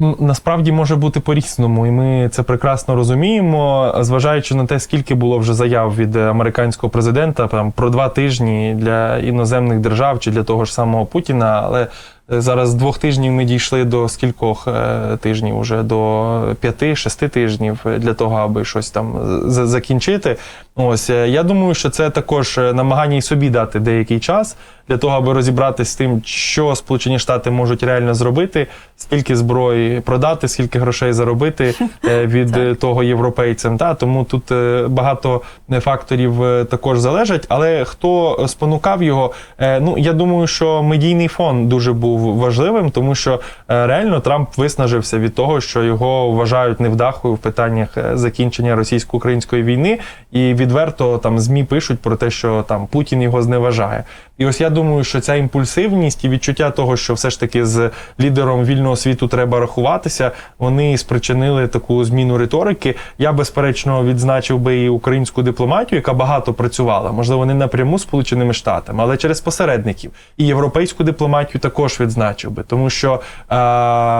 Насправді може бути по-різному, і ми це прекрасно розуміємо, зважаючи на те, скільки було вже заяв від американського президента там, про два тижні для іноземних держав чи для того ж самого Путіна. Але зараз з двох тижнів ми дійшли до скількох е, тижнів, уже до п'яти-шести тижнів е, для того, аби щось там закінчити. Ось е, я думаю, що це також е, намагання і собі дати деякий час для того, аби розібратися з тим, що Сполучені Штати можуть реально зробити, скільки зброї продати, скільки грошей заробити е, від е, того європейцям. Та тому тут е, багато е, факторів е, також залежать. Але хто спонукав його? Е, Ну я думаю, що медійний фон дуже був важливим, тому що е, реально Трамп виснажився від того, що його вважають невдахою в питаннях е, закінчення російсько-української війни, і відверто там змі пишуть про те, що там Путін його зневажає. І ось я думаю, що ця імпульсивність і відчуття того, що все ж таки з лідером вільного світу треба рахуватися, вони спричинили таку зміну риторики. Я безперечно відзначив би і українську дипломатію, яка багато працювала, можливо, не напряму з Сполученими Штатами, але через посередників. І європейську дипломатію також відзначив би, тому що е,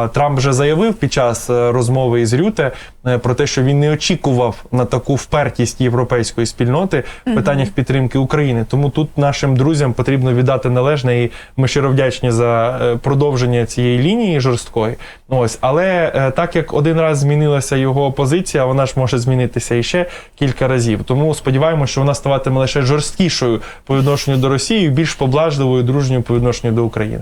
Трамп вже заявив під час е, розмови із Рюте е, про те, що він не очікував на таку впертість європейської спільноти в питаннях підтримки України. Тому тут нашим друзям потрібно віддати належне, і ми щиро вдячні за е, продовження цієї лінії жорсткої. Ось, але е, так як один раз змінилася його позиція, вона ж може змінитися іще кілька разів. Тому сподіваємося, що вона ставатиме лише жорсткішою по відношенню до Росії, більш поблажливою, дружньою по відношенню до України.